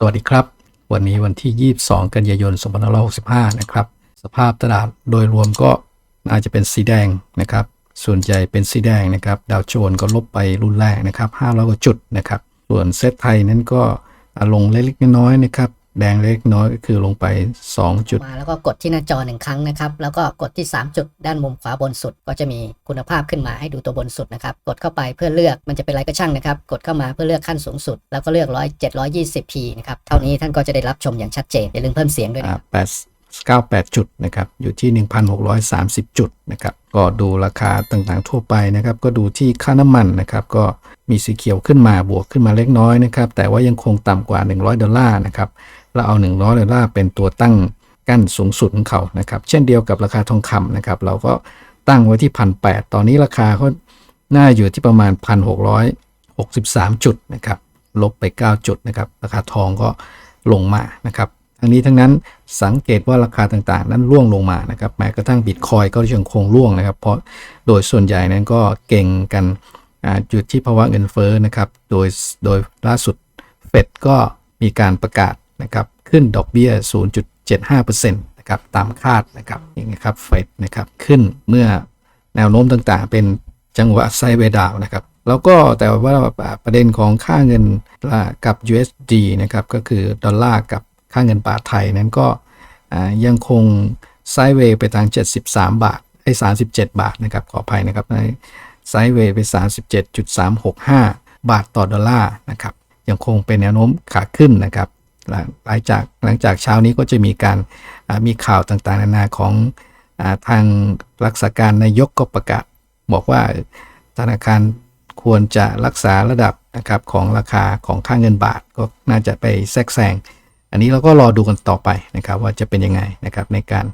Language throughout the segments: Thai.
สวัสดีครับ วันนี้วันที่ 22 กันยายน 2565 นะครับ สภาพตลาดโดยรวมก็น่าจะเป็นสีแดงนะครับ ส่วนใหญ่เป็นสีแดงนะครับ ดาวโจนส์ก็ลบไปรุนแรงนะครับ500กว่าจุดนะครับ ส่วนเซตไทยนั้นก็ลงเล็กๆน้อยๆนะครับ แดงเล็กน้อยก็คือลงไป 2 จุด มาแล้วก็กดที่หน้าจอหนึ่งครั้งนะครับ แล้วก็กดที่ 3 จุดด้านมุมขวาบนสุด ก็จะมีคุณภาพขึ้นมาให้ดูตัวบนสุดนะครับ กดเข้าไปเพื่อเลือกมันจะเป็นอะไรก็ช่างนะครับ กดเข้ามาเพื่อเลือกขั้นสูงสุด แล้วก็เลือก100 720p นะครับ เท่านี้ท่านก็จะได้รับชมอย่างชัดเจนอย่าลืมเพิ่มเสียงด้วยนะอ่า8 98 จุดนะครับ อยู่ที่ 1,630 จุดนะครับ ก็ดูราคาต่างๆทั่วไปนะครับ ก็ดูที่ค่าน้ำมันนะครับ ก็มีสีเขียวขึ้นมาบวกขึ้นมาเล็กน้อยนะครับ แต่ว่ายังคงต่ำกว่า 100 ดอลลาร์นะครับ เราเอา 100 ดอลลาร์เป็นตัวตั้งกั้นสูงสุดของเขานะครับ เช่นเดียวกับราคาทองคำนะครับ เราก็ตั้งไว้ที่ 1,800 ตอนนี้ราคาก็น่าอยู่ที่ประมาณ 1,663 จุดนะครับ ลบไป 9 จุดนะครับ ราคาทองก็ลงมานะครับ ทั้งนี้ทั้งนั้นสังเกตว่าราคาต่างๆ นั้นร่วงลงมานะครับแม้กระทั่งบิตคอยก็ยังคงร่วงนะครับ เพราะโดยส่วนใหญ่นั้นก็เก่งกันจุดที่ภาวะเงินเฟ้อนะครับโดยโดยล่าสุดเฟดก็มีการประกาศนะครับขึ้นดอกเบี้ย 0.75%นะครับตามคาดนะครับอย่างนี้ครับเฟดนะครับขึ้นเมื่อแนวโน้มต่างๆ เป็นจังหวะไซเวดาวน์นะครับแล้วก็แต่ว่าประเด็นของค่าเงินกับ USD นะครับก็คือดอลลาร์กับ ค่าเงินบาทไทยนั้นก็ยังคงไซด์เวย์ไปทาง 73 บาทไอ้37 บาทนะครับขออภัยนะครับไซด์เวย์ไป 37.365 บาทต่อดอลลาร์นะครับยังคงเป็นแนวโน้มขาขึ้นนะครับหลังจากหลังจากเช้านี้ก็จะมีการมีข่าวต่างๆ นานาของอทางรักษาการนายกก็ประกาศ บอกว่าธนาคารควรจะรักษาระดับนะครับของราคาของค่าเงินบาทก็น่าจะไปแทรกแซง อันนี้เราก็รอดูกันต่อไปนะครับว่าจะเป็นยังไงนะครับในการ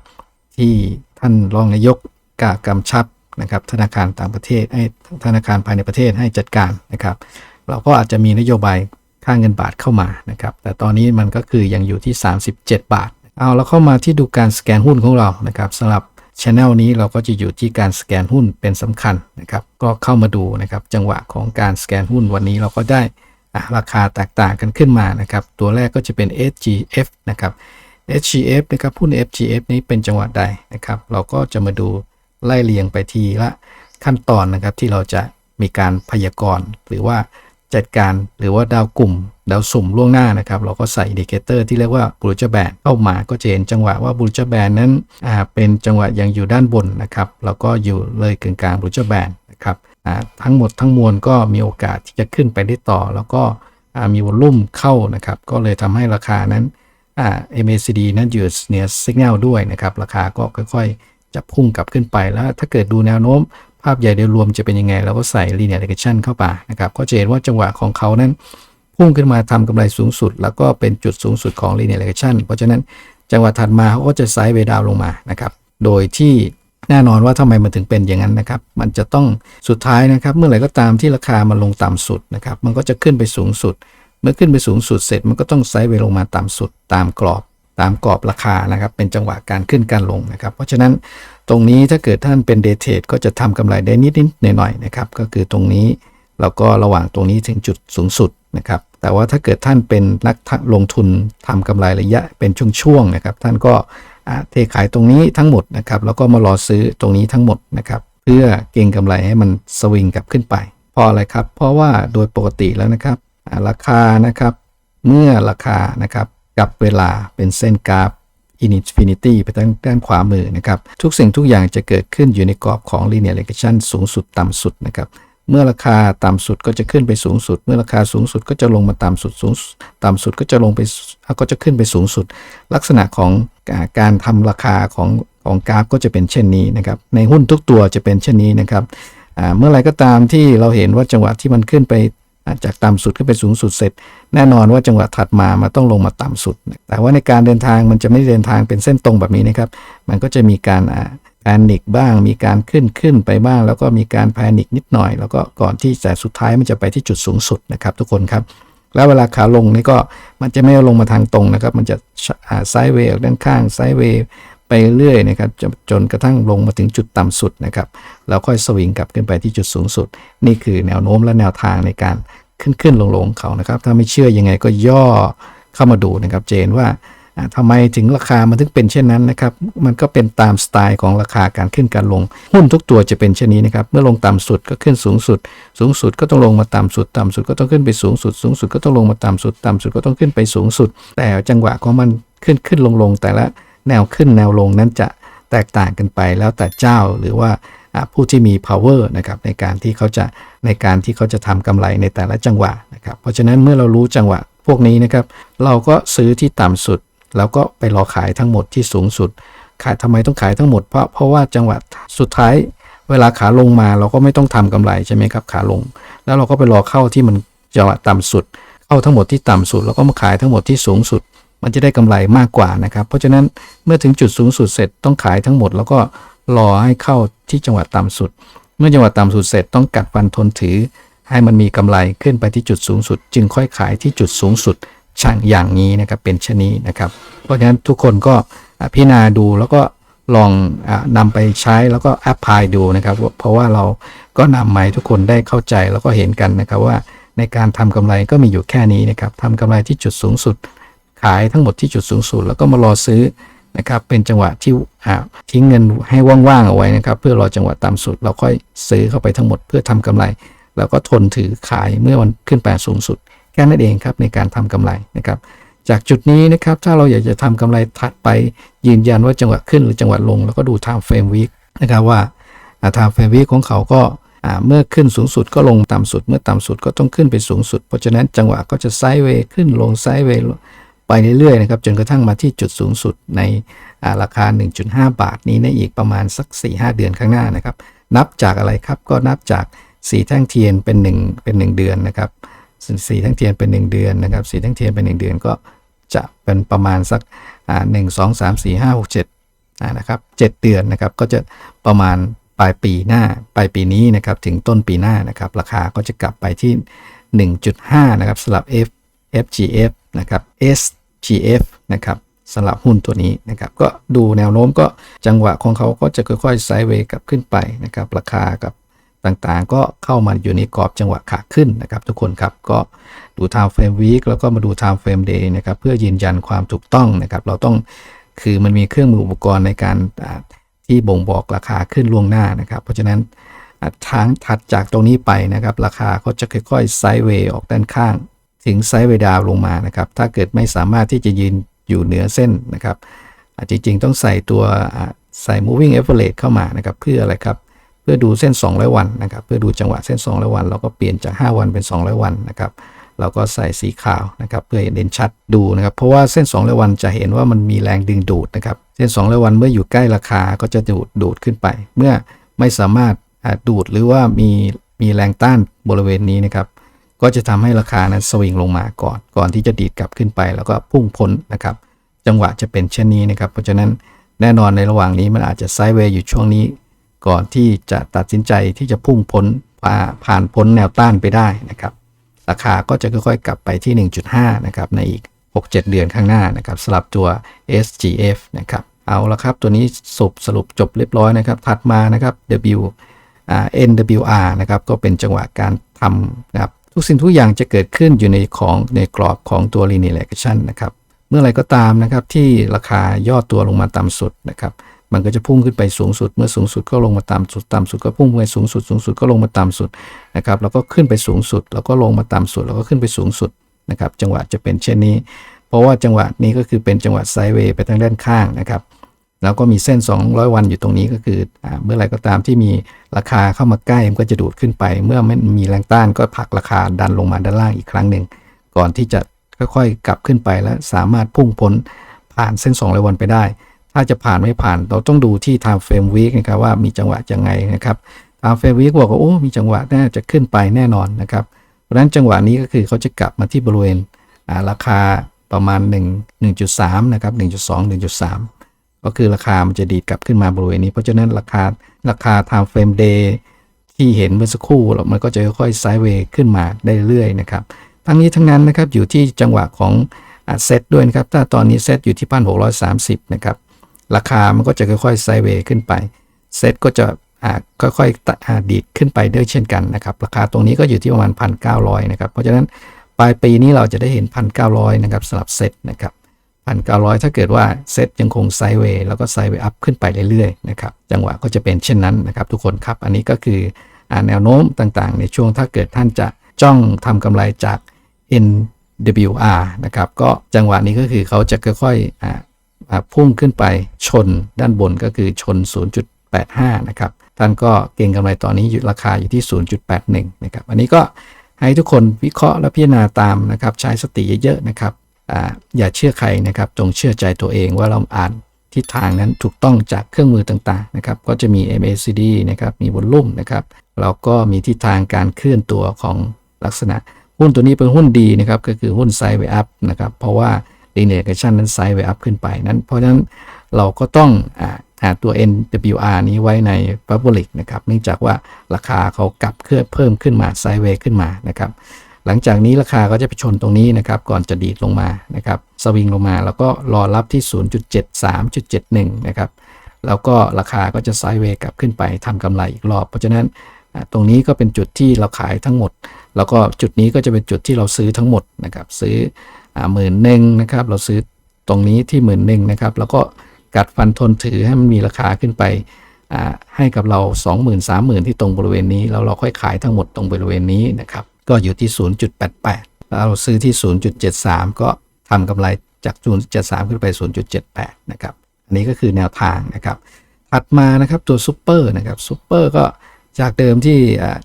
ที่ท่านรองนายกกากำชับนะครับธนาคารต่างประเทศให้ธนาคารภายในประเทศให้จัดการนะครับ เราก็อาจจะมีนโยบายค่าเงินบาทเข้ามานะครับ แต่ตอนนี้มันก็คือยังอยู่ที่ 37 บาท เอาเราเข้ามาที่ดูการสแกนหุ้นของเรานะครับสำหรับช anel นี้เราก็จะอยู่ที่การสแกนหุ้นเป็นสำคัญนะครับ ก็เข้ามาดูนะครับ จังหวะของการสแกนหุ้นวันนี้เราก็ได้ ราคาแตกต่างกันขึ้นมานะครับ ตัวแรกก็จะเป็น SGF นะครับ SGF นะครับหุ้น FGF นี้เป็นจังหวะใดนะครับ เราก็จะมาดูไล่เรียงไปทีละขั้นตอนนะครับที่เราจะมีการพยากรณ์หรือว่าจัดการหรือว่าดาวกลุ่ม ดาวสุ่มล่วงหน้านะครับ เราก็ใส่อินดิเคเตอร์ที่เรียกว่าบูรจแบนเข้ามาก็จะเห็นจังหวะว่าบูรจแบนนั้นเป็นจังหวะยังอยู่ด้านบนนะครับแล้วก็อยู่เลยกึ่งกลางบูรจแบน นะครับทั้งหมดทั้งมวลก็มีโอกาสที่จะขึ้นไปได้ต่อ แล้วก็มีวอลุ่มเข้านะครับ ก็เลยทำให้ราคานั้นอ่า MACD นั้นอยู่เหนือสัญญาณด้วยนะครับ ราคาก็ค่อยๆ จะพุ่งกลับขึ้นไปแล้ว ถ้าเกิดดูแนวโน้ม ภาพใหญ่โดยรวมจะเป็นยังไง เราก็ใส่ linear regression เข้าไปนะครับ ก็จะเห็นว่าจังหวะของเขานั้น พุ่งขึ้นมาทำกำไรสูงสุด แล้วก็เป็นจุดสูงสุดของ linear regression เพราะฉะนั้นจังหวะถัดมาเขาก็จะไซด์เวดาวลงมานะครับ โดยที่ แน่นอนว่าทำไมมันถึงเป็นอย่างนั้นนะครับ มันจะต้องสุดท้ายนะครับ เมื่อไหร่ก็ตามที่ราคามันลงต่ำสุดนะครับ มันก็จะขึ้นไปสูงสุด เมื่อขึ้นไปสูงสุดเสร็จ มันก็ต้องไซด์เวลงมาต่ำสุดตามกรอบตามกรอบราคานะครับ เป็นจังหวะการขึ้นการลงนะครับ เพราะฉะนั้นตรงนี้ถ้าเกิดท่านเป็นเดทเทรดก็จะทำกำไรได้นิดๆหน่อยๆนะครับ ก็คือตรงนี้แล้วก็ระหว่างตรงนี้ถึงจุดสูงสุดนะครับ แต่ว่าถ้าเกิดท่านเป็นนักลงทุนทำกำไรระยะเป็นช่วงๆนะครับ ท่านก็ เทขายตรงนี้ทั้งหมดนะครับแล้วก็มารอซื้อตรงนี้ทั้งหมดนะครับเพื่อเก็งกำไรให้มันสวิงกลับขึ้นไป เพราะอะไรครับ เพราะว่าโดยปกติแล้วนะครับราคานะครับ เมื่อราคานะครับกับเวลาเป็นเส้นกราฟ infinity ไปทางด้านขวามือนะครับ ทุกสิ่งทุกอย่างจะเกิดขึ้นอยู่ในกรอบของ linear regression สูงสุดต่ำสุดนะครับ เมื่อราคาต่ำสุดก็จะขึ้นไปสูงสุด เมื่อราคาสูงสุดก็จะลงมาต่ำสุดสูงต่ำสุดก็จะลงไปก็จะขึ้นไปสูงสุด ลักษณะของการทำราคาของของกราฟก็จะเป็นเช่นนี้นะครับ ในหุ้นทุกตัวจะเป็นเช่นนี้นะครับเมื่อไรก็ตามที่เราเห็นว่าจังหวะที่มันขึ้นไปจากต่ำสุดขึ้นไปสูงสุดเสร็จ แน่นอนว่าจังหวะถัดมามันต้องลงมาต่ำสุด แต่ว่าในการเดินทางมันจะไม่เดินทางเป็นเส้นตรงแบบนี้นะครับ มันก็จะมีการ แพนิคบ้าง มีการขึ้นขึ้นไปบ้าง แล้วก็มีการแพนิคนิดหน่อย แล้วก็ก่อนที่จะสุดท้ายมันจะไปที่จุดสูงสุดนะครับทุกคนครับ แล้วเวลาขาลงนี่ก็มันจะไม่ลงมาทางตรงนะครับ มันจะไซด์เวย์ด้านข้างไซด์เวย์ไปเรื่อยนะครับจนจนกระทั่งลงมาถึงจุดต่ำสุดนะครับแล้วค่อยสวิงกลับขึ้นไปที่จุดสูงสุด นี่คือแนวโน้มและแนวทางในการขึ้นขึ้นลงลงเขานะครับ ถ้าไม่เชื่อยังไงก็ย่อเข้ามาดูนะครับ เจนว่า ทำไมถึงราคามันถึงเป็นเช่นนั้นนะครับ มันก็เป็นตามสไตล์ของราคาการขึ้นการลง หุ้นทุกตัวจะเป็นเช่นนี้นะครับ เมื่อลงต่ำสุดก็ขึ้นสูงสุด สูงสุดก็ต้องลงมาต่ำสุด ต่ำสุดก็ต้องขึ้นไปสูงสุด สูงสุดก็ต้องลงมาต่ำสุด ต่ำสุดก็ต้องขึ้นไปสูงสุด แต่จังหวะของมันขึ้นขึ้นลงลงแต่ละแนวขึ้นแนวลงนั้นจะแตกต่างกันไปแล้วแต่เจ้าหรือว่าผู้ที่มี power นะครับในการที่เขาจะในการที่เขาจะทำกำไรในแต่ละจังหวะนะครับ เพราะฉะนั้นเมื่อเรารู้จังหวะพวกนี้นะครับ เราก็ซื้อที่ต่ำสุด แล้วก็ไปรอขายทั้งหมดที่สูงสุด ขายทำไมต้องขายทั้งหมดเพราะเพราะว่าจังหวะสุดท้ายเวลาขาลงมาเราก็ไม่ต้องทำกำไรใช่ไหมครับขาลง แล้วเราก็ไปรอเข้าที่มันจังหวะต่ำสุด เข้าทั้งหมดที่ต่ำสุด แล้วก็มาขายทั้งหมดที่สูงสุด มันจะได้กำไรมากกว่านะครับ เพราะฉะนั้นเมื่อถึงจุดสูงสุดเสร็จต้องขายทั้งหมด แล้วก็รอให้เข้าที่จังหวะต่ำสุด เมื่อจังหวะต่ำสุดเสร็จต้องกัดฟันทนถือ ให้มันมีกำไรขึ้นไปที่จุดสูงสุด จึงค่อยขายที่จุดสูงสุด ช่างอย่างนี้นะครับเป็นชนีนะครับ เพราะฉะนั้นทุกคนก็พิจารณาดูแล้วก็ลองอานำไปใช้แล้วก็แอพพลายดูนะครับ เพราะว่าเราก็นำมาให้ทุกคนได้เข้าใจแล้วก็เห็นกันนะครับว่าในการทำกำไรก็มีอยู่แค่นี้นะครับทำกำไรที่จุดสูงสุด ขายทั้งหมดที่จุดสูงสุด แล้วก็มารอซื้อนะครับ เป็นจังหวะที่ทิ้งเงินให้ว่างๆเอาไว้นะครับ เพื่อรอจังหวะต่ำสุด เราค่อยซื้อเข้าไปทั้งหมดเพื่อทำกำไร แล้วก็ทนถือขายเมื่อมันขึ้นไปสูงสุด แค่นั้นเองครับในการทำกำไรนะครับ จากจุดนี้นะครับถ้าเราอยากจะทำกำไรถัดไปยืนยันว่าจังหวะขึ้นหรือจังหวะลง แล้วก็ดู time frame week นะครับว่า time frame week ของเขาก็เมื่อขึ้นสูงสุดก็ลงต่ำสุด เมื่อต่ำสุดก็ต้องขึ้นไปสูงสุด เพราะฉะนั้นจังหวะก็จะไซด์เวย์ขึ้นลงไซด์เวย์ไปเรื่อยๆนะครับจนกระทั่งมาที่จุดสูงสุดในอ่าราคา 1.5 บาทนี้ในอีกประมาณสัก 4-5 เดือนข้างหน้านะครับ นับจากอะไรครับก็นับจากสีแท่งเทียนเป็น 1 เป็น 1 เดือนนะครับ สีแท่งเทียนเป็น 1 เดือนนะครับสีแท่งเทียนเป็น 1 เดือนก็จะเป็นประมาณสักอ่าหนึ่งสองสามสี่ห้าหกเจ็ดอ่านะครับเจ็ดเดือนนะครับก็จะประมาณปลายปีหน้าปลายปีนี้นะครับถึงต้นปีหน้านะครับราคาก็จะกลับไปที่ 1.5นะครับสำหรับ F FGF นะครับ SGF นะครับสำหรับหุ้นตัวนี้นะครับก็ดูแนวโน้มก็จังหวะของเขาก็จะค่อยๆไซด์เวย์กลับขึ้นไปนะครับราคากับ ต่างๆ ก็เข้ามาอยู่ในกรอบจังหวะขาขึ้นนะครับ ทุกคนครับก็ดู time frame week แล้วก็มาดู time frame day นะครับเพื่อยืนยันความถูกต้องนะครับ เราต้องคือมันมีเครื่องมืออุปกรณ์ในการที่บ่งบอกราคาขึ้นล่วงหน้านะครับ เพราะฉะนั้นทางถัดจากตรงนี้ไปนะครับ ราคาก็จะค่อยๆไซด์เวย์ออกด้านข้าง ถึงไซด์เวย์ดาวลงมานะครับ ถ้าเกิดไม่สามารถที่จะยืนอยู่เหนือเส้นนะครับอาจริงๆ ต้องใส่ตัวใส่ moving average เข้ามานะครับ เพื่ออะไรครับ เพื่อดูเส้น 200 วันนะครับ เพื่อดูจังหวะเส้น 200 วัน เราก็เปลี่ยนจาก 5 วันเป็น 200 วันนะครับ เราก็ใส่สีขาวนะครับ เพื่อเด่นชัดดูนะครับ เพราะว่าเส้น 200 วันจะเห็นว่ามันมีแรงดึงดูดนะครับ เส้น 200 วันเมื่ออยู่ใกล้ราคาก็จะดูดดูดขึ้นไป เมื่อไม่สามารถดูดหรือว่ามีมีแรงต้านบริเวณนี้นะครับ ก็จะทำให้ราคานั้นสวิงลงมาก่อน ก่อนที่จะดีดกลับขึ้นไป แล้วก็พุ่งพ้นนะครับ จังหวะจะเป็นเช่นนี้นะครับ เพราะฉะนั้นแน่นอนในระหว่างนี้มันอาจจะไซด์เวย์อยู่ช่วงนี้ ก่อนที่จะตัดสินใจที่จะพุ่งพ้นผ่านพ้นแนวต้านไปได้นะครับ ราคาก็จะค่อยๆ กลับไปที่ 1.5 นะครับ ในอีก 6-7 เดือนข้างหน้านะครับสลับตัว SGF นะครับ เอาละครับ ตัวนี้สรุปสรุปจบเรียบร้อยนะครับ ถัดมานะครับ W NWR นะครับ ก็เป็นจังหวะการทำนะครับ ทุกสิ่งทุกอย่างจะเกิดขึ้นอยู่ในของในกรอบของตัว linear regression นะครับ เมื่อไรก็ตามนะครับที่ราคาย่อตัวลงมาต่ำสุดนะครับ มันก็จะพุ่งขึ้นไปสูงสุด เมื่อสูงสุดก็ลงมาต่ำสุด ต่ำสุดก็พุ่งไปสูงสุด สูงสุดก็ลงมาต่ำสุดนะครับ แล้วก็ขึ้นไปสูงสุด แล้วก็ลงมาต่ำสุด แล้วก็ขึ้นไปสูงสุดนะครับ จังหวะจะเป็นเช่นนี้ เพราะว่าจังหวะนี้ก็คือเป็นจังหวะไซด์เวย์ไปทางด้านข้างนะครับ แล้วก็มีเส้น 200 วันอยู่ตรงนี้ก็คืออเมื่อไรก็ตามที่มีราคาเข้ามาใกล้มันก็จะดูดขึ้นไป เมื่อไม่มีแรงต้านก็ผลักราคาดันลงมาด้านล่างอีกครั้งหนึ่ง ก่อนที่จะค่อยๆกลับขึ้นไปแล้วสามารถพุ่งพ้นผ่านเส้น 200 วันไปได้ ถ้าจะผ่านไม่ผ่านเราต้องดูที่ time frame week นะครับว่ามีจังหวะยังไงนะครับ time frame week บอกว่าโอ้มีจังหวะน่าจะขึ้นไปแน่นอนนะครับเพราะฉะนั้นจังหวะนี้ก็คือเขาจะกลับมาที่บริเวณราคาประมาณ 1 1.3นะครับ1.2 1.3 ก็คือราคามันจะดีดกลับขึ้นมาบริเวณนี้ เพราะฉะนั้นราคาราคา time frame day ที่เห็นเมื่อสักครู่แล้วมันก็จะค่อยๆไซด์เวย์ขึ้นมาได้เรื่อยๆนะครับทั้งนี้ทั้งนั้นนะครับอยู่ที่จังหวะของเซตด้วยนะครับถ้าตอนนี้เซตอยู่ที่พันหกร้อยสามสิบนะครับ ราคามันก็จะค่อยๆไซเวย์ขึ้นไปเซตก็จะอ่าค่อยๆดีดขึ้นไปด้วยเช่นกันนะครับราคาตรงนี้ก็อยู่ที่ประมาณพันเก้าร้อยนะครับเพราะฉะนั้นปลายปีนี้เราจะได้เห็น 1,900นะครับสำหรับเซตนะครับ1,900 ถ้าเกิดว่าเซตยังคงไซเวย์แล้วก็ไซเวย์อัพขึ้นไปเรื่อยๆนะครับจังหวะก็จะเป็นเช่นนั้นนะครับทุกคนครับอันนี้ก็คืออแนวโน้มต่างๆ ในช่วงถ้าเกิดท่านจะจ้องทำกำไรจาก NWR นะครับก็จังหวะนี้ก็คือเขาจะค่อยๆ พุ่งขึ้นไปชนด้านบนก็คือชน 0.85 นะครับ ท่านก็เก็งกำไรตอนนี้อยู่ราคาอยู่ที่ 0.81 นะครับ อันนี้ก็ให้ทุกคนวิเคราะห์และพิจารณาตามนะครับ ใช้สติเยอะๆนะครับออย่าเชื่อใครนะครับ จงเชื่อใจตัวเองว่าเราอ่านทิศทางนั้นถูกต้องจากเครื่องมือต่างๆนะครับ ก็จะมี MACD นะครับ มีวอลลุ่มนะครับเราก็มีทิศทางการเคลื่อนตัวของลักษณะ หุ้นตัวนี้เป็นหุ้นดีนะครับ ก็คือหุ้นไซด์เวอัพนะครับ เพราะว่า Linear นั้นไซด์เวอัพขึ้นไปนั้น เพราะฉะนั้นเราก็ต้องอาหาตัว NWR นี้ไว้ใน Public นะครับเนื่องจากว่าราคาเขากลับเคลื่อนเพิ่มขึ้นมาไซด์เวย์ขึ้นมานะครับหลังจากนี้ราคาก็จะไปชนตรงนี้นะครับ ก่อนจะดีดลงมานะครับสวิงลงมาแล้วก็รอรับที่ 0.73.71 นะครับ แล้วก็ราคาก็จะไซด์เวย์กลับขึ้นไปทำกำไรอีกรอบ เพราะฉะนั้นตรงนี้ก็เป็นจุดที่เราขายทั้งหมด แล้วก็จุดนี้ก็จะเป็นจุดที่เราซื้อทั้งหมดนะครับ ซื้อ หมื่นหนึ่งนะครับ เราซื้อตรงนี้ที่หมื่นหนึ่งนะครับ แล้วก็กัดฟันทนถือให้มันมีราคาขึ้นไปอ่าให้กับเรา 20,000 30,000 ที่ตรงบริเวณนี้ แล้วเราค่อยขายทั้งหมดตรงบริเวณนี้นะครับ ก็อยู่ที่ 0.88 แล้วเราซื้อที่ 0.73 ก็ทำกำไรจาก 0.73 ขึ้นไป 0.78 นะครับ อันนี้ก็คือแนวทางนะครับ ถัดมานะครับตัวซูเปอร์นะครับซูเปอร์ก็จากเดิมที่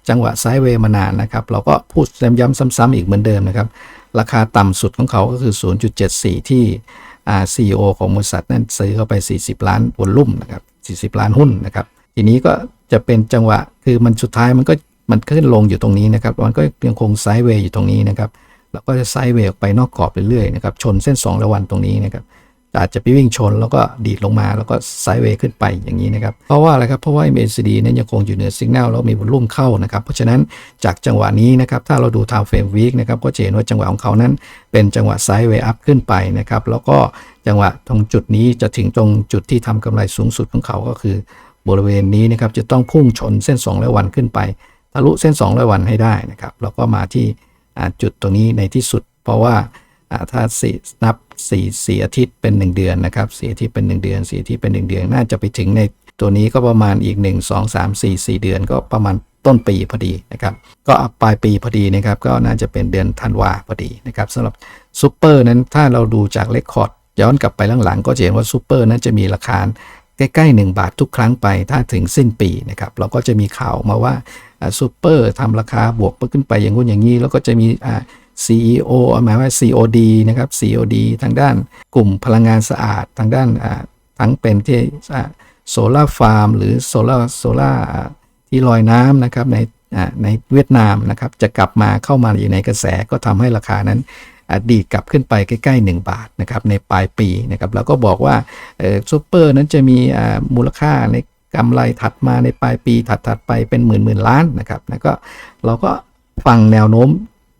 จังหวะไซด์เวย์มานานนะครับ เราก็พูดย้ำๆซ้ำๆอีกเหมือนเดิมนะครับ ราคาต่ำสุดของเขาก็คือ 0.74 ที่ CEO ของบริษัทนั้นซื้อเข้าไป 40 ล้านวอลลุ่มนะครับ 40 ล้านหุ้นนะครับ ทีนี้ก็จะเป็นจังหวะคือมันสุดท้ายมันก็มันขึ้นลงอยู่ตรงนี้นะครับ มันก็ยังคงไซด์เวย์อยู่ตรงนี้นะครับ แล้วก็จะไซด์เวย์ออกไปนอกกรอบเรื่อยๆนะครับ ชนเส้น2ระวันตรงนี้นะครับ อาจจะไปวิ่งชนแล้วก็ดีดลงมาแล้วก็ไซด์เวย์ขึ้นไปอย่างนี้นะครับ เพราะว่าอะไรครับ เพราะว่า MACD นั้นยังคงอยู่เหนือสัญญาณแล้วมีวอลุ่มเข้านะครับ เพราะฉะนั้นจากจังหวะนี้นะครับ ถ้าเราดู time frame week นะครับ ก็จะเห็นว่าจังหวะของเขานั้น เป็นจังหวะไซด์เวย์อัพขึ้นไปนะครับ แล้วก็จังหวะตรงจุดนี้จะถึงตรงจุดที่ทำกำไรสูงสุดของเขาก็คือ บริเวณนี้นะครับจะต้องพุ่งชนเส้น2ร้อยวันขึ้นไปทะลุเส้น2ร้อยวันให้ได้นะครับแล้วก็มาที่จุดตรงนี้ในที่สุด เพราะว่าอ่าถ้าสี่นับ สี่สี่อาทิตย์เป็น 1 เดือนนะครับสี่อาทิตย์เป็น 1 เดือนสี่อาทิตย์เป็น 1 เดือน น่าจะไปถึงในตัวนี้ก็ประมาณอีก 1 2 3 4 4 เดือนก็ประมาณต้นปีพอดีนะครับ ก็ปลายปีพอดีนะครับ ก็น่าจะเป็นเดือนธันวาพอดีนะครับสำหรับซูเปอร์นั้นถ้าเราดูจากเลคคอร์ดย้อนกลับไปหลังๆก็จะเห็นว่าซูเปอร์นั้นจะมีราคาใกล้ๆ 1 บาททุกครั้งไปถ้าถึงสิ้นปีนะครับเราก็จะมีข่าวมาว่าซูเปอร์ทำราคาบวกขึ้นไปอย่างงู้นอย่างนี้ แล้วก็จะมีอ่า CEO หมายว่า COD นะครับ COD ทางด้านกลุ่มพลังงานสะอาด ทางด้านทั้งเป็นที่โซลาร์ฟาร์มหรือโซลาโซลาที่ลอยน้ำนะครับในอ่าในเวียดนามนะครับจะกลับมาเข้ามาอยู่ในกระแสก็ทำให้ราคานั้นดีตกลับขึ้นไปใกล้ ๆ 1 บาทนะครับในปลายปีนะครับแล้วก็บอกว่าซูเปอร์นั้นจะมีอ่ามูลค่าในกำไรถัดมาในปลายปีถัดๆไปเป็นหมื่นหมื่นล้านนะครับแล้วก็เราก็ฟังแนวโน้ม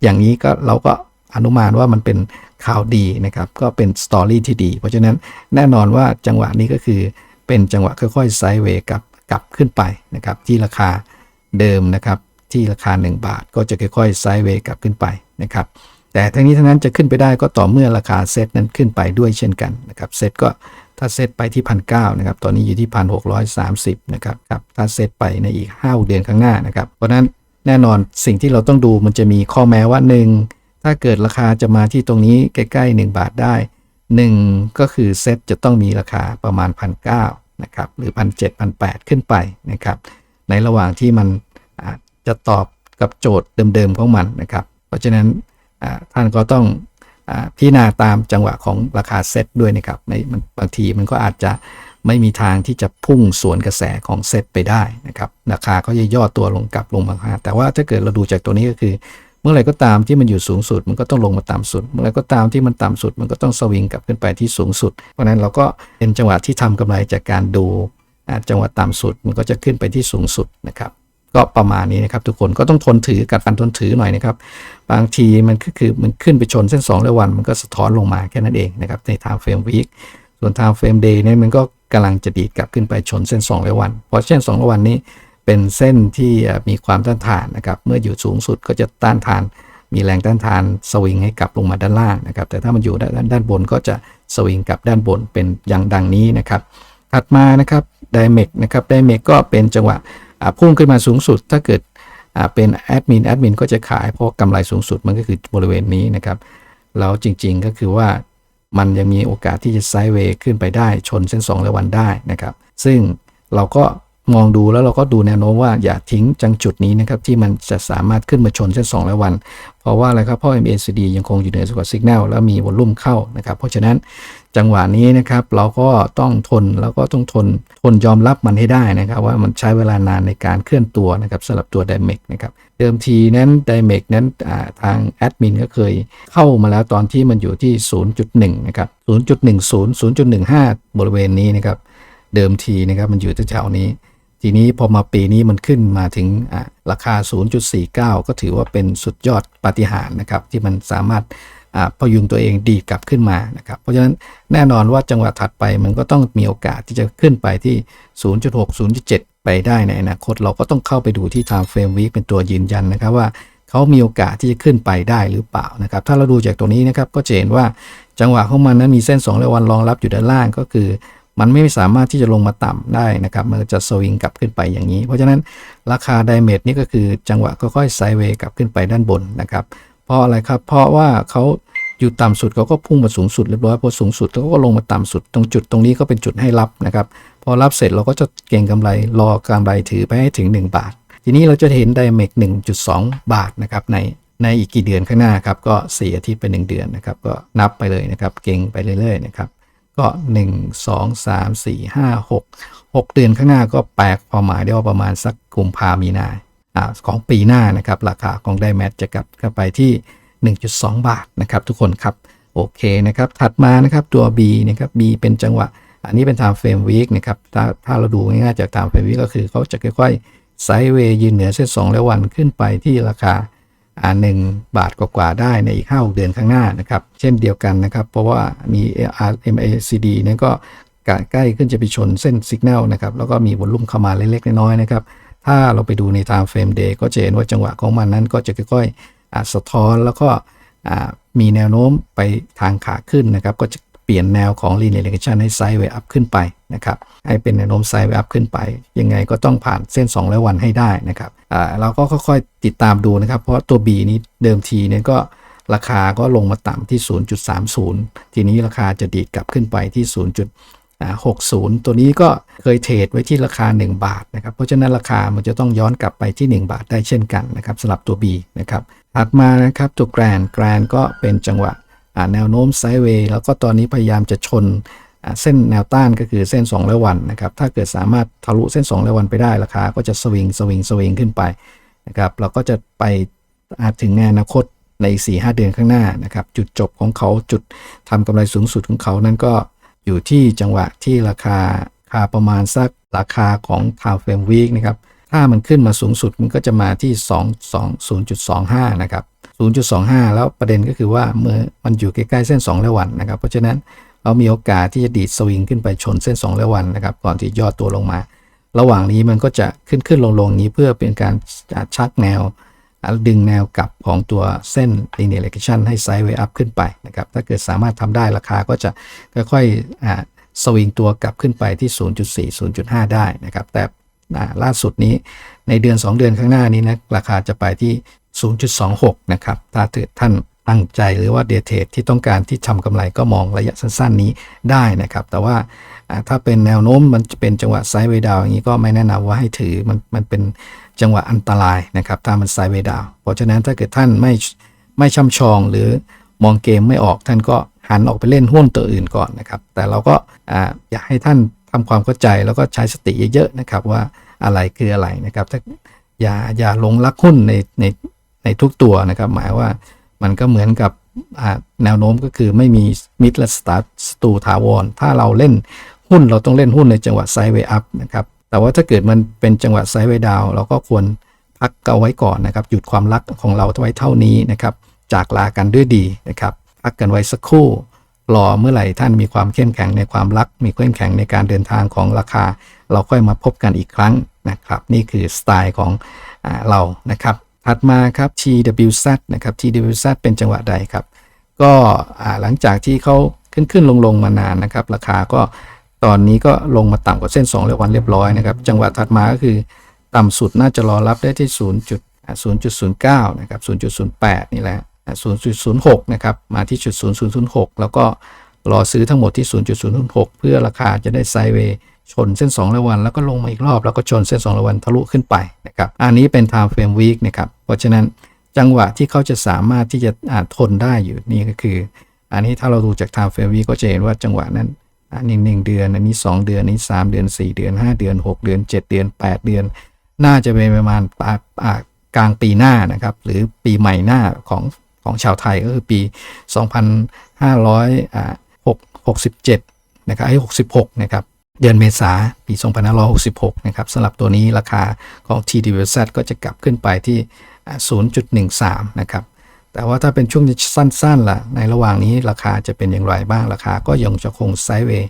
อย่างนี้ก็เราก็อนุมานว่ามันเป็นข่าวดีนะครับ ก็เป็นสตอรี่ที่ดี เพราะฉะนั้นแน่นอนว่าจังหวะนี้ก็คือเป็นจังหวะค่อยๆไซด์เวย์กลับกลับขึ้นไปนะครับ ที่ราคาเดิมนะครับ ที่ราคา 1 บาท ก็จะค่อยๆไซด์เวย์กลับขึ้นไปนะครับ แต่ทั้งนี้ทั้งนั้นจะขึ้นไปได้ก็ต่อเมื่อราคาเซตนั้นขึ้นไปด้วยเช่นกันนะครับเซตก็ถ้าเซตไปที่พันเนะครับ ตอนนี้อยู่ที่พันหกนะครับครับ ถ้าเซตไปในอีก 5 เดือนข้างหน้านะครับ เพราะฉะนั้น แน่นอนสิ่งที่เราต้องดูมันจะมีข้อแม้ว่า 1 ถ้าเกิดราคาจะมาที่ตรงนี้ใกล้ๆ 1 บาทได้ 1 ก็คือเซ็ตจะต้องมีราคาประมาณพันเนะครับหรือพันเจ็ดพันแขึ้นไปนะครับในระหว่างที่มันอาจจะตอบกับโจทย์เดิมๆของมันนะครับ เพราะฉะนั้นท่านก็ต้องพิจารณาตามจังหวะของราคาเซ็ตด้วยนะครับในบางทีมันก็อาจจะ ไม่มีทางที่จะพุ่งสวนกระแสของเซ็ตไปได้นะครับราคาก็จะย่อตัวลงกลับลงมาแต่ว่าถ้าเกิดเราดูจากตัวนี้ก็คือ เมื่อไหร่ก็ตามที่มันอยู่สูงสุด มันก็ต้องลงมาต่ำสุด เมื่อไหร่ก็ตามที่มันต่ำสุด มันก็ต้องสวิงกลับขึ้นไปที่สูงสุด เพราะนั้นเราก็เป็นจังหวะที่ทำกำไรจากการดูจังหวะต่ำสุดมันก็จะขึ้นไปที่สูงสุดนะครับก็ประมาณนี้นะครับทุกคนก็ต้องทนถือกัดฟันทนถือหน่อยนะครับ บางทีมันก็คือมันขึ้นไปชนเส้น2ร้อยวัน มันก็สะท้อนลงมาแค่นั้นเองนะครับใน time frame week ส่วน time frame day เนี่ยมันก็ กำลังจะดีดกลับขึ้นไปชนเส้น2ร้อยวัน เพราะเส้น2ร้อยวันนี้เป็นเส้นที่มีความต้านทานนะครับ เมื่ออยู่สูงสุดก็จะต้านทาน มีแรงต้านทานสวิงให้กลับลงมาด้านล่างนะครับ แต่ถ้ามันอยู่ด้านด้านบนก็จะสวิงกลับด้านบนเป็นอย่างดังนี้นะครับ ถัดมานะครับไดเมกนะครับไดเมกก็เป็นจังหวะพุ่งขึ้นมาสูงสุด ถ้าเกิดเป็นแอดมินแอดมินก็จะขายเพราะกำไรสูงสุดมันก็คือบริเวณนี้นะครับแล้วจริงๆก็คือว่า มันยังมีโอกาสที่จะไซด์เวย์ขึ้นไปได้ชนเส้น 2 และวันได้นะครับ ซึ่งเราก็มองดูแล้วเราก็ดูแนวโน้มว่าอย่าทิ้งจังจุดนี้นะครับที่มันจะสามารถขึ้นมาชนเส้น 2 และวัน เพราะว่าอะไรครับเพราะ MACD ยังคงอยู่เหนือสกอตสิกแนลแล้วมีวอลลุ่มเข้านะครับ เพราะฉะนั้น จังหวะนี้นะครับเราก็ต้องทนแล้วก็ต้องทนทนยอมรับมันให้ได้นะครับ ว่ามันใช้เวลานานในการเคลื่อนตัวนะครับสำหรับตัว d y m e c นะครับเดิมทีนั้น d y m e c นั้นทางแอดมินก็เคยเข้ามาแล้วตอนที่มันอยู่ที่ 0.1 นะครับ 0.10 0.15 บริเวณนี้นะครับ เดิมทีนะครับมันอยู่แถวๆนี้ ทีนี้พอมาปีนี้มันขึ้นมาถึงราคา 0.49 ก็ถือว่าเป็นสุดยอดปาฏิหาริย์นะครับที่มันสามารถ พยุงตัวเองดีกลับขึ้นมานะครับเพราะฉะนั้นแน่นอนว่าจังหวะถัดไปมันก็ต้องมีโอกาสที่จะขึ้นไปที่ 0.6 0.7 ไปได้ในอนาคต เราก็ต้องเข้าไปดูที่ time frame week เป็นตัวยืนยันนะครับว่าเขามีโอกาสที่จะขึ้นไปได้หรือเปล่านะครับ ถ้าเราดูจากตรงนี้นะครับก็จะเห็นว่าจังหวะของมันนั้นมีเส้น2และวันรองรับอยู่ด้านล่างก็คือมันไม่สามารถที่จะลงมาต่ำได้นะครับ มันจะสวิงกลับขึ้นไปอย่างนี้ เพราะฉะนั้นราคาไดเมทนี่ก็คือจังหวะค่อยๆไซด์เวย์กลับขึ้นไปด้านบนนะครับ เพราะอะไรครับ เพราะว่าเขาอยู่ต่ำสุดเขาก็พุ่งมาสูงสุดเรียบร้อยพอสูงสุดเขาก็ลงมาต่ำสุด ตรงจุดตรงนี้ก็เป็นจุดให้รับนะครับ พอรับเสร็จเราก็จะเก็งกำไรรอกำไรถือไปให้ถึง 1 บาท ทีนี้เราจะเห็นไดเมก1.2 บาทนะครับในในอีกกี่เดือนข้างหน้าครับก็ 4 อาทิตย์เป็น 1 เดือนนะครับ ก็นับไปเลยนะครับ เก่งไปเรื่อยๆนะครับก็ 1 2 3 4 5 6 6 เดือนข้างหน้าก็แปลกความหมายได้ว่าประมาณสักกุมภามีนา อของปีหน้านะครับ ราคาของไดแมทจะกลับเข้าไปที่ 1.2 บาทนะครับ ทุกคนครับ โอเคนะครับ ถัดมานะครับตัว B นะครับ B เป็นจังหวะ อันนี้เป็น time frame week นะครับ ถ้าถ้าเราดูง่ายๆจาก time frame week ก็คือเขาจะค่อยๆไซด์เวย์ยืนเหนือเส้น2 และวันขึ้นไปที่ราคาอ่าหนึ่งบาทกว่าๆได้ในอีก5 6เดือนข้างหน้านะครับ เช่นเดียวกันนะครับ เพราะว่ามี RMACD นี่ยก็ใกล้ขึ้นจะไปชนเส้นสัญญาณนะครับ แล้วก็มีวอลุ่มเข้ามาเล็กๆน้อยๆนะครับ ถ้าเราไปดูใน time frame day ก็จะเห็นว่าจังหวะของมันนั้นก็จะค่อยๆสะท้อนแล้วก็มีแนวโน้มไปทางขาขึ้นนะครับ ก็จะเปลี่ยนแนวของ linear regression ให้ไซด์เวอัพขึ้นไปนะครับ ให้เป็นแนวโน้มไซด์เวอัพขึ้นไป ยังไงก็ต้องผ่านเส้น2และวันให้ได้นะครับเราก็ค่อยๆติดตามดูนะครับ เพราะตัว B นี้เดิมทีเนี่ยก็ราคาก็ลงมาต่ำที่ 0.30 ทีนี้ราคาจะดีดกลับขึ้นไปที่ 0.60 ตัวนี้ก็เคยเทรดไว้ที่ราคา 1 บาทนะครับ เพราะฉะนั้นราคามันจะต้องย้อนกลับไปที่ 1 บาทได้เช่นกันนะครับสำหรับตัว B นะครับถัดมานะครับตัวแกรนแกรนก็เป็นจังหวะแนวโน้มไซด์เวย์แล้วก็ตอนนี้พยายามจะชนเส้นแนวต้านก็คือเส้น2และวันนะครับถ้าเกิดสามารถทะลุเส้น2และวันไปได้ราคาก็จะสวิงสวิงสวิงขึ้นไปนะครับเราก็จะไปอาจถึงในอนาคตใน4-5 เดือนข้างหน้านะครับจุดจบของเขาจุดทำกำไรสูงสุดของเขานั้นก็ อยู่ที่จังหวะที่ราคาคาประมาณสักราคาของ time frame week นะครับ ถ้ามันขึ้นมาสูงสุดมันก็จะมาที่ 2 2 0.25 นะครับ 0.25 แล้วประเด็นก็คือว่าเมื่อมันอยู่ใกล้ๆเส้น 2 และวันนะครับ เพราะฉะนั้นเรามีโอกาสที่จะดีดสวิงขึ้นไปชนเส้น 2 และวันนะครับ ก่อนที่ย่อตัวลงมา ระหว่างนี้มันก็จะขึ้นขึ้นลงลงนี้เพื่อเป็นการชักแนว ดึงแนวกลับของตัวเส้น linear regression ให้ไซด์เวย์อัพขึ้นไปนะครับ ถ้าเกิดสามารถทำได้ราคาก็จะค่อยๆสวิงตัวกลับขึ้นไปที่ 0.4 0.5 ได้นะครับ แต่ล่าสุดนี้ในเดือน 2 เดือนข้างหน้านี้นะราคาจะไปที่ 0.26 นะครับ ถ้าเกิดท่านตั้งใจหรือว่าเดทเทดที่ต้องการที่ทำกำไรก็มองระยะสั้นๆนี้ได้นะครับ แต่ว่าอ่าถ้าเป็นแนวโน้มมันจะเป็นจังหวะไซด์เวย์ดาวอย่างนี้ก็ไม่แนะนำว่าให้ถือมันมันเป็น จังหวะอันตรายนะครับถ้ามันไซด์เวดาวเพราะฉะนั้นถ้าเกิดท่านไม่ไม่ช่ำชองหรือมองเกมไม่ออกท่านก็หันออกไปเล่นหุ้นตัวอื่นก่อนนะครับ แต่เราก็อ่าอยากให้ท่านทำความเข้าใจแล้วก็ใช้สติเยอะๆนะครับว่าอะไรคืออะไรนะครับถ้าอย่าอย่าลงรักหุ้นในในในทุกตัวนะครับ หมายว่ามันก็เหมือนกับแนวโน้มก็คือไม่มีมิดและสตาร์สตูถาวรถ้าเราเล่นหุ้นเราต้องเล่นหุ้นในจังหวะไซด์เวย์อัพนะครับ แต่ว่าถ้าเกิดมันเป็นจังหวะไซด์เวดาวเราก็ควรพักเอาไว้ก่อนนะครับ หยุดความรักของเราไว้เท่านี้นะครับ จากลากันด้วยดีนะครับ พักกันไว้สักครู่รอเมื่อไหร่ท่านมีความเข้มแข็งในความรัก มีเข้มแข็งในการเดินทางของราคา เราค่อยมาพบกันอีกครั้งนะครับ นี่คือสไตล์ของอเรานะครับ ถัดมาครับ TWZ นะครับ TWZ เป็นจังหวะใดครับ ก็หลังจากที่เขาขึ้นขึ้นลงลงมานานนะครับ ราคาก็ ตอนนี้ก็ลงมาต่ำกว่าเส้น2เรียวันเรียบร้อยนะครับ จังหวะถัดมาก็คือต่ำสุดน่าจะรอรับได้ที่ 0.0.09 นะครับ 0.08 นี่แหละ 0.06 นะครับ มาที่จุด0006 แล้วก็รอซื้อทั้งหมดที่ 0.006 เพื่อราคาจะได้ไซด์เวย์ชนเส้น2ระวัน แล้วก็ลงมาอีกรอบ แล้วก็ชนเส้น2ระวันทะลุขึ้นไปนะครับ อันนี้เป็น time frame week นะครับ เพราะฉะนั้นจังหวะที่เขาจะสามารถที่จะอ่าทนได้อยู่นี่ก็คือ อันนี้ถ้าเราดูจาก time frame week ก็จะเห็นว่าจังหวะนั้น อันนี้1เดือน อันนี้ 2 เดือน อันนี้ 3 เดือน 4 เดือน 5 เดือน 6 เดือน 7 เดือน 8 เดือน น่าจะเป็นประมาณปายอ่ากลางปีหน้านะครับ หรือปีใหม่หน้าของของชาวไทยก็คือปี 2567 นะครับไอ้66 นะครับ เดือนเมษาปี 2566 นะครับสำหรับตัวนี้ราคาของ TWZ ก็จะกลับขึ้นไปที่อ่า0.13 นะครับ แต่ว่าถ้าเป็นช่วงสั้นๆล่ะ ในระหว่างนี้ราคาจะเป็นอย่างไรบ้างราคาก็ยังจะคงไซด์เวย์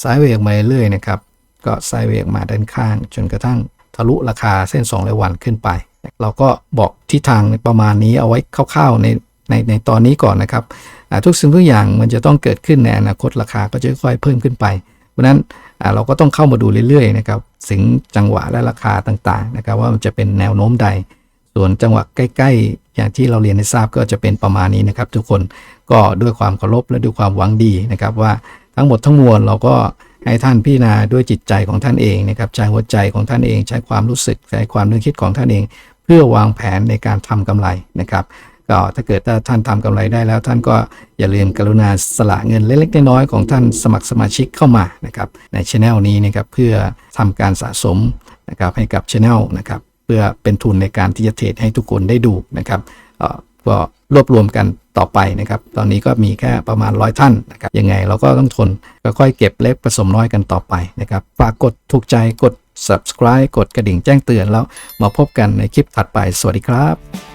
ไซด์เวย์ออกมาเรื่อยๆนะครับ ก็ไซด์เวย์ออกมาด้านข้าง จนกระทั่งทะลุราคาเส้น2รายวันขึ้นไป เราก็บอกทิศทางประมาณนี้เอาไว้คร่าวๆในในในตอนนี้ก่อนนะครับทุกสิ่งทุกอย่างมันจะต้องเกิดขึ้นในอนาคตราคาก็จะค่อยๆเพิ่มขึ้นไป เพราะนั้นเราก็ต้องเข้ามาดูเรื่อยๆนะครับถึงจังหวะและราคาต่างๆนะครับว่ามันจะเป็นแนวโน้มใด ส่วนจังหวะใกล้ๆ อย่างที่เราเรียนให้ทราบก็จะเป็นประมาณนี้นะครับ ทุกคนก็ด้วยความเคารพและด้วยความหวังดีนะครับ ว่าทั้งหมดทั้งมวลเราก็ให้ท่านพิจารณาด้วยจิตใจของท่านเองนะครับใช้หัวใจของท่านเอง ใช้ความรู้สึกใช้ความนึกคิดของท่านเอง เพื่อวางแผนในการทำกำไรนะครับก็ถ้าเกิดถ้าท่านทำกำไรได้แล้ว ท่านก็อย่าลืมกรุณาสละเงินเล็กๆน้อยๆของท่านสมัครสมาชิกเข้ามานะครับในช anel นี้นะครับเพื่อทำการสะสมนะครับให้กับช anel นะครับ เพื่อเป็นทุนในการที่จะเทรดให้ทุกคนได้ดูนะครับก็รวบรวมกันต่อไปนะครับ ตอนนี้ก็มีแค่ประมาณร้อยท่านนะครับ ยังไงเราก็ต้องทนค่อยๆเก็บเล็กผสมน้อยกันต่อไปนะครับ ฝากกดถูกใจกด subscribe กดกระดิ่งแจ้งเตือนแล้วมาพบกันในคลิปถัดไป สวัสดีครับ